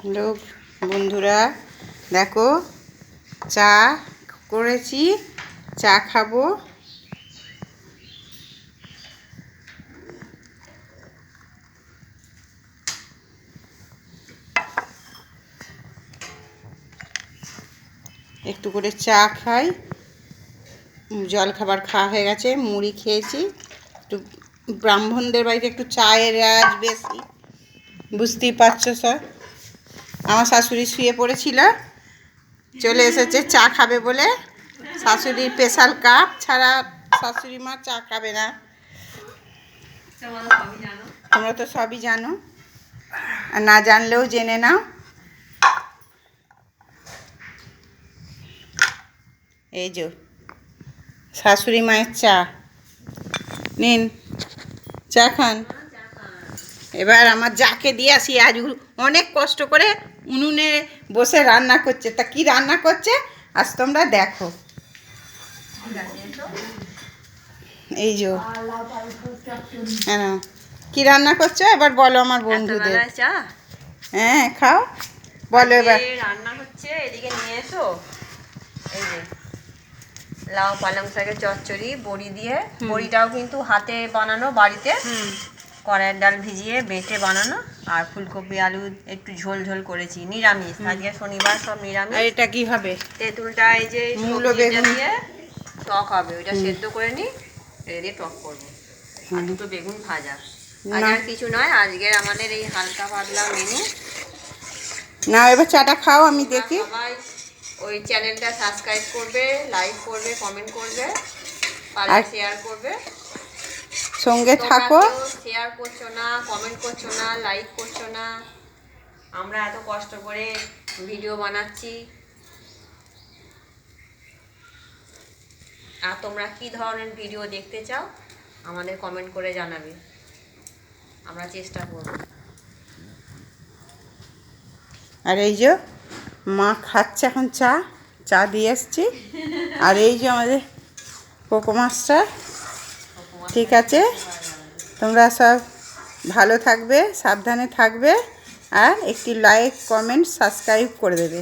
Hello বন্ধুরা, দেখো চা করেছি, চা খাব। একটু করে চা খাই। জল খাবার খাওয়া হয়ে গেছে, মুড়ি খেয়েছি। একটু ব্রাহ্মণদের বাড়িতে একটু চায়ের রেওয়াজ বেশি, বুঝতেই পারছ স্যার আমার শাশুড়ি শুয়ে পড়েছিল। চলে এসেছে, চা খাবে বলে। শাশুড়ির স্পেশাল কাপ ছাড়া শাশুড়ি মা চা খাবে না। তোমরা তো সবই জানো। আর না জানলেও জেনে নাও। এই যে, শাশুড়ি মায়ের চা। নিন, চা খান। এবার আমার যাকে দিয়ে আসি আজ অনেক কষ্ট করে উনুনে বসে রান্না করছে। তা কি রান্না করছে? আজ তোমরা দেখো। এই যে হ্যাঁ কি রান্না করছ? এবার বলো আমার বন্ধুদের। হ্যাঁ খাও। বলো এবার। রান্না হচ্ছে এদিকে নিয়ে এসো। এই যে লাউ পালং শাকের চচ্চড়ি বড়ি দিয়ে। বড়িটাও কিন্তু হাতে বানানো বাড়িতে। কড়াইয়ের ডাল ভিজিয়ে বেটে বানানো আর ফুলকপি আলু একটু ঝোল ঝোল করেছি নিরামিষ। আজকে শনিবার সব আর নিরামিষ এটা কি হবে তেঁতুলটা এই যে মূলো বেগুন। দিয়ে টক হবে ওইটা সেদ্ধ করে নি দিয়ে টক করব। আর দুটো বেগুন ভাজা। আজ আর কিছু নয় আজকের আমাদের এই হালকা পাতলা মেনু না এবার চাটা খাও আমি দেখি। সবাই ওই চ্যানেলটা সাবস্ক্রাইব করবে লাইক করবে কমেন্ট করবে আর শেয়ার করবে। সঙ্গে থাকো। শেয়ার করছ না কমেন্ট করছ না লাইক করছ না? আমরা এত কষ্ট করে ভিডিও বানাচ্ছি। আর তোমরা কি ধরনের ভিডিও দেখতে চাও আমাদের কমেন্ট করে জানাবে। আমরা চেষ্টা করব। আর এই যে মা খাচ্ছে এখন চা চা দিয়ে এসছি। আর এই যে আমাদের কোকো মাছটা ঠিক আছে। তোমরা সব ভালো থাকবে সাবধানে থাকবে আর একটি লাইক কমেন্ট সাবস্ক্রাইব করে দেবে।